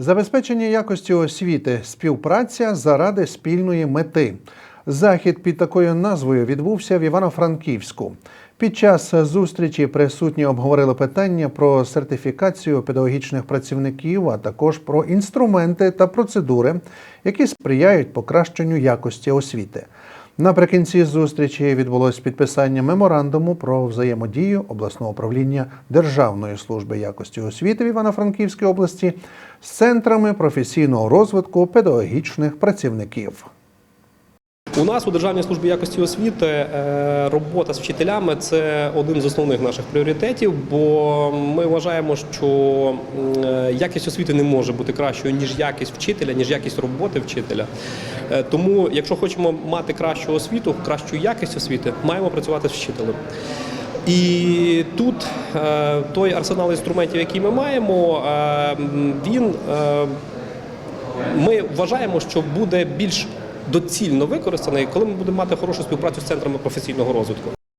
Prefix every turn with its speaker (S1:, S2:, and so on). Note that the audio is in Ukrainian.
S1: Забезпечення якості освіти, співпраця заради спільної мети. Захід під такою назвою відбувся в Івано-Франківську. Під час зустрічі присутні обговорили питання про сертифікацію педагогічних працівників, а також про інструменти та процедури, які сприяють покращенню якості освіти. Наприкінці зустрічі відбулось підписання меморандуму про взаємодію обласного управління Державної служби якості освіти в Івано-Франківській області з центрами професійного розвитку педагогічних працівників.
S2: У нас у Державній службі якості освіти е, робота з вчителями це один з основних наших пріоритетів, бо ми вважаємо, що е, якість освіти не може бути кращою ніж якість вчителя, ніж якість роботи вчителя. Е, Тому, якщо хочемо мати кращу освіту, кращу якість освіти, маємо працювати з вчителем. І тут той арсенал інструментів, який ми маємо, він ми вважаємо, що буде більш доцільно використаний, коли ми будемо мати хорошу співпрацю з центрами професійного розвитку.